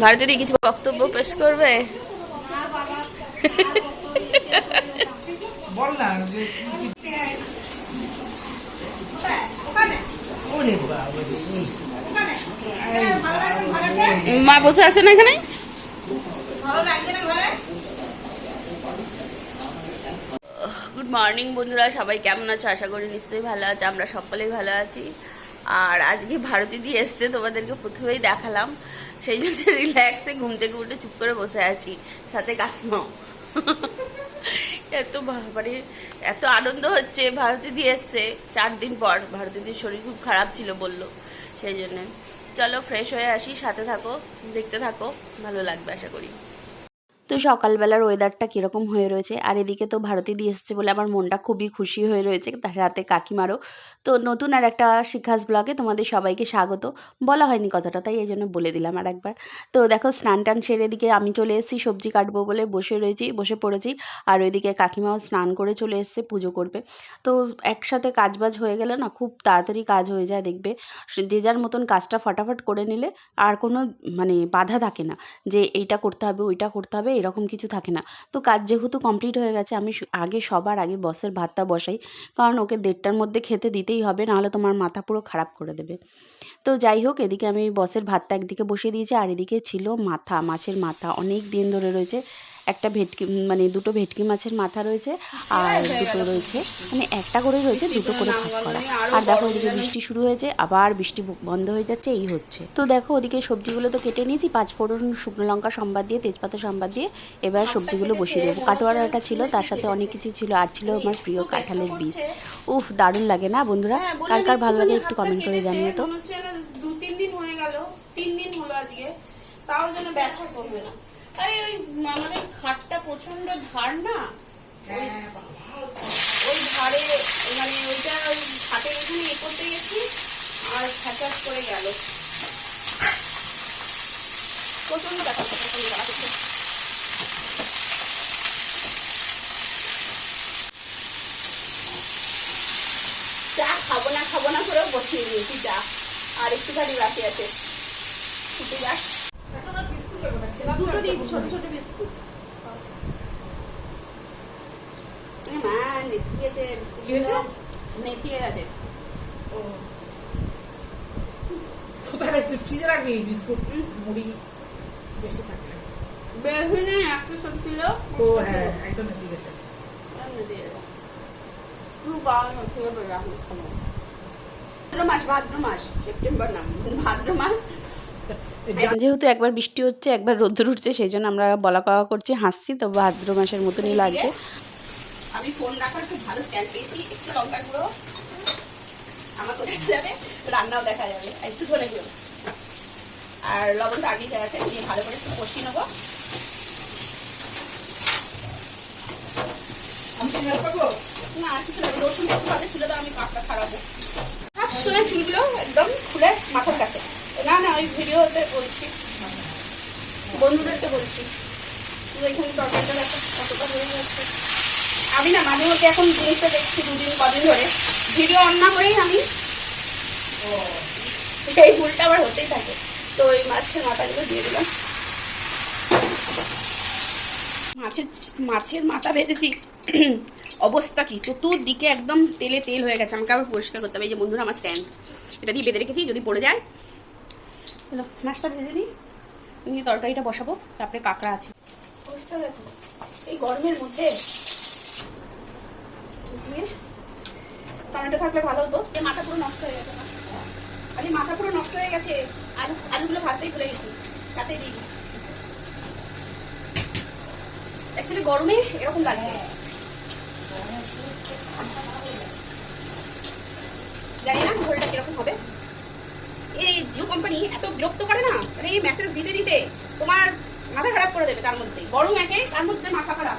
ভারতীয় কিছু বক্তব্য পেশ করবে বল না যে। মা বসে আছে না এখানে গুড মর্নিং বন্ধুরা। সবাই কেমন আছো? আশা করি নিশ্চয়ই ভালো আছে। আমরা সকলেই ভালো আছি। আর আজকে ভারতী দিয়ে এসছে, তোমাদেরকে প্রথমেই দেখালাম। সেই জন্য রিল্যাক্সে ঘুম থেকে উঠে চুপ করে বসে আছি। সাথে কাকিমাও। এত মানে এত আনন্দ হচ্ছে। ভারতী দিয়ে এসছে চার দিন পর। ভারতীদের শরীর খুব খারাপ ছিল বলল। সেই জন্যে। চলো ফ্রেশ হয়ে আসি। সাথে থাকো, দেখতে থাকো। ভালো লাগবে আশা করি। তো সকালবেলার ওয়েদারটা কীরকম হয়ে রয়েছে? আর এদিকে তো ভারতী দিয়ে এসেছে বলে আমার মনটা খুবই খুশি হয়ে রয়েছে তার সাথে কাকিমারও। তো নতুন আর একটা শিক্ষাস ব্লগে তোমাদের সবাইকে স্বাগত। বলা হয়নি কথাটা, তাই এই জন্য বলে দিলাম আর একবার তো দেখো, স্নান টান সেরে এদিকে আমি চলে এসেছি, সবজি কাটবো বলে বসে রয়েছি, বসে পড়েছি। আর ওইদিকে কাকিমাও স্নান করে চলে এসছে, পুজো করবে। তো একসাথে কাজবাজ হয়ে গেলে না খুব তাড়াতাড়ি কাজ হয়ে যায় দেখবে। যে যার মতন কাজটা ফটাফট করে নিলে আর কোনো মানে বাধা থাকে না যে এইটা করতে হবে, ওইটা করতে হবে এরকম কিছু থাকে না। তো কাজ যেহেতু কমপ্লিট হয়ে গেছে, আমি আগে সবার আগে বসের ভাতটা বসাই। কারণ ওকে দেড়টার মধ্যে খেতে দিতেই হবে, নাহলে তোমার মাথা পুরো খারাপ করে দেবে। তো যাই হোক, এদিকে আমি বসের ভাতটা একদিকে বসিয়ে দিয়েছি, আর এদিকে ছিল মাথা, মাছের মাথা। অনেক দিন ধরে রয়েছে। একটা ভেটকি মানে দুটো ভেটকি মাছের মাথা রয়েছে আর দুটো রয়েছে মানে একটা করে রয়েছে দুটো করে ভাগ করা। আর দেখো ওদিকে বৃষ্টি শুরু হয়েছে আবার বৃষ্টি বন্ধ হয়ে যাচ্ছে এই হচ্ছে। তো দেখো ওদিকে সবজিগুলো তো কেটে নিয়েছি পাঁচ ফোড়ন শুকনো লঙ্কা সম্বাদ দিয়ে তেজপাতা সম্বাদ দিয়ে এবার সবজিগুলো বসিয়ে দেবো। কাটোয়ারাটা ছিল তার সাথে অনেক কিছু ছিল আর ছিল আমার প্রিয় কাঁঠালের বীজ। উফ দারুণ লাগে না বন্ধুরা? হ্যাঁ, কার কার ভালো লাগে একটু কমেন্ট করে জানিও তো। দু তিন দিন হয়ে গেল তিন দিন হলো আজকে তাও যেন ব্যথা কমবে না। আরে ওই আমাদের খাটটা প্রচণ্ড ধার না? ওই ধারে মানে ওইটা ওই খাটের এখানে এ করতে গেছি আর ফ্যাচাস করে গেল। প্রচণ্ড ব্যথা প্রচণ্ড ব্যথা চা খাব না খাব না করেও বসিয়ে দিয়েছি চা আর একটুখানি বাকি আছে। ছুটে যাক। দুটো দিই ছোট ছোট বিস্কুট। মা নেতিয়েতে কি হয়েছে? নেতিয়ে গেছে। কোথায় রাখবি ফ্রিজে রাখবি বিস্কুট? মুড়ি বেশি থাকলে বেশি একটা ছোট ছিল ও হ্যাঁ একদম ঠিক আছে ভাদ্র মাস ভাদ্র মাস সেপ্টেম্বর না ভাদ্র মাস যেহেতু একবার বৃষ্টি হচ্ছে একবার রোদ্দুর উঠছে সেই জন্য আমরা বলা কওয়া করছি হাসছি তো ভাদ্র মাসের মতনই লাগছে। আমি ফোন রাখার খুব ভালো স্ট্যান্ড পেয়েছি একটু লঙ্কা গুঁড়ো। আমাকেও দেখা যাবে রান্নাও দেখা যাবে একটু ধরে দিও আর লবণ তো আগেই দেওয়া আছে দিয়ে ভালো করে একটু কষিয়ে নেব। না কিছু রসুন একটু ভালো ছিল তো আমি পাকটা ছাড়াবো সব সময় চুলগুলো একদম খুলে মাথার কাছে। না না, ওই ভিডিওতে বলছি। বন্ধুদেরকে বলছি। কতটা হয়ে যাচ্ছে। আমি না মাঝে মধ্যে এখন জিনিসটা দেখছি দুদিন, কদিন ধরে। ভিডিও অন না করেই আমি এই ভুলটা আবার হতেই থাকে। তো ওই মাছের মাথাগুলো দিয়ে দিলাম। মাছের মাছের মাথা ভেজেছি। অবস্থা কি? চতুর্দিকে একদম তেলে তেল হয়ে গেছে। আমাকে আবার পরিষ্কার করতে হবে। এই যে বন্ধুরা, আমার স্ট্যান্ড এটা দিয়ে বেঁধে রেখেছি। যদি পড়ে যায় চলো মাছটা ভেজে নিই নিয়ে তরকারিটা বসাবো তারপরে কাঁকড়া আছে। অবস্থা দেখো এই গরমের মধ্যে দিয়ে টমেটো থাকলে ভালো হতো। এই মাথা পুরো নষ্ট হয়ে গেছে খালি মাথা পুরো নষ্ট হয়ে গেছে। আলু আলুগুলো ভাজতেই ভুলে গেছি কাছেই দিই। অ্যাকচুয়ালি গরমে এরকম লাগছে জানি না ঝোলটা কীরকম হবে এই জিও কোম্পানি এত বিরক্ত করে না? আরে এই মেসেজ দিতে দিতে তোমার মাথা খারাপ করে দেবে তার মধ্যে। গরম একে তার মধ্যে মাথা খারাপ।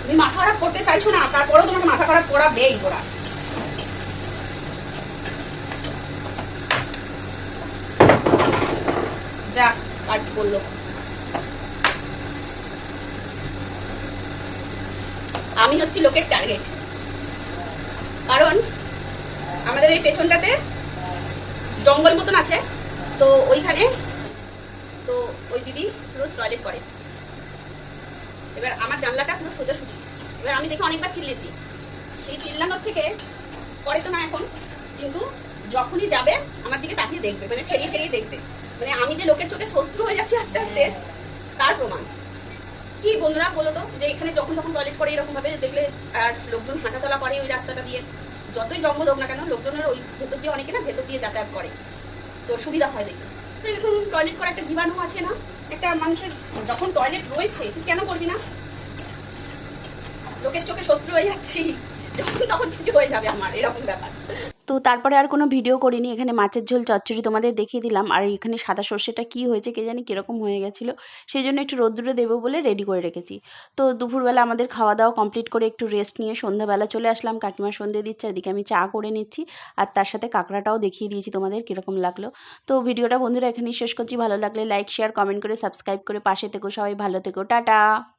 তুমি মাথা খারাপ করতে চাইছো না, তারপরেও তোমাকে মাথা খারাপ করাবেই ওরা যা কাট বলল আমি হচ্ছি লোকের টার্গেট কারণ আমাদের এই পেছনটাতে জঙ্গল মতন আছে। তো ওইখানে, তো ওই দিদি রোজ টয়লেট করে। এবার আমার জানলাটা পুরো সোজাসুজি। এবার আমি দেখে অনেকবার চিল্লেছি। সেই চিল্লানোর থেকে করে তো না এখন, কিন্তু যখনই যাবে, আমার দিকে তাকিয়ে দেখবে মানে ফেরিয়ে ফেরিয়ে দেখবে। মানে আমি যে লোকের চোখে শত্রু হয়ে যাচ্ছি আস্তে আস্তে, তার প্রমাণ। কি বন্ধুরা বলো তো, যে এখানে যখন যখন টয়লেট করে এরকম ভাবে দেখলে, আর লোকজন হাঁটাচলা করে ওই রাস্তাটা দিয়ে। যতই জঙ্গল হোক না কেন, লোকজনের ওই ভেতর দিয়ে অনেকে না ভেতর দিয়ে যাতায়াত করে। তো সুবিধা হয় দেখি। তো এরকম টয়লেট করা একটা জীবাণু আছে না? একটা মানুষের যখন টয়লেট রয়েছে, তুই কেন করবি না? লোকের চোখে শত্রু হয়ে যাচ্ছি। যখন তখন কিছু হয়ে যাবে আমার, এরকম ব্যাপার। তো তারপরে আর কোনো ভিডিও করিনি। এখানে মাছের ঝোল, চচ্চড়ি তোমাদের দেখিয়ে দিলাম। আর এখানে সাদা সর্ষেটা কি হয়েছে কে জানি, কীরকম হয়ে গেছিল। সেই জন্য একটু রোদ্দুরে দেবো বলে রেডি করে রেখেছি। তো দুপুরবেলা আমাদের খাওয়া দাওয়া কমপ্লিট করে একটু রেস্ট নিয়ে সন্ধ্যাবেলা চলে আসলাম। কাকিমা সন্ধে দিচ্ছে, এদিকে আমি চা করে নিচ্ছি। আর তার সাথে কাঁকড়াটাও দেখিয়ে দিয়েছি তোমাদের কীরকম লাগল। তো ভিডিওটা বন্ধুরা এখানেই শেষ করছি। ভালো লাগলে লাইক শেয়ার কমেন্ট করে সাবস্ক্রাইব করে পাশে থেকো সবাই। ভালো থেকো, টাটা!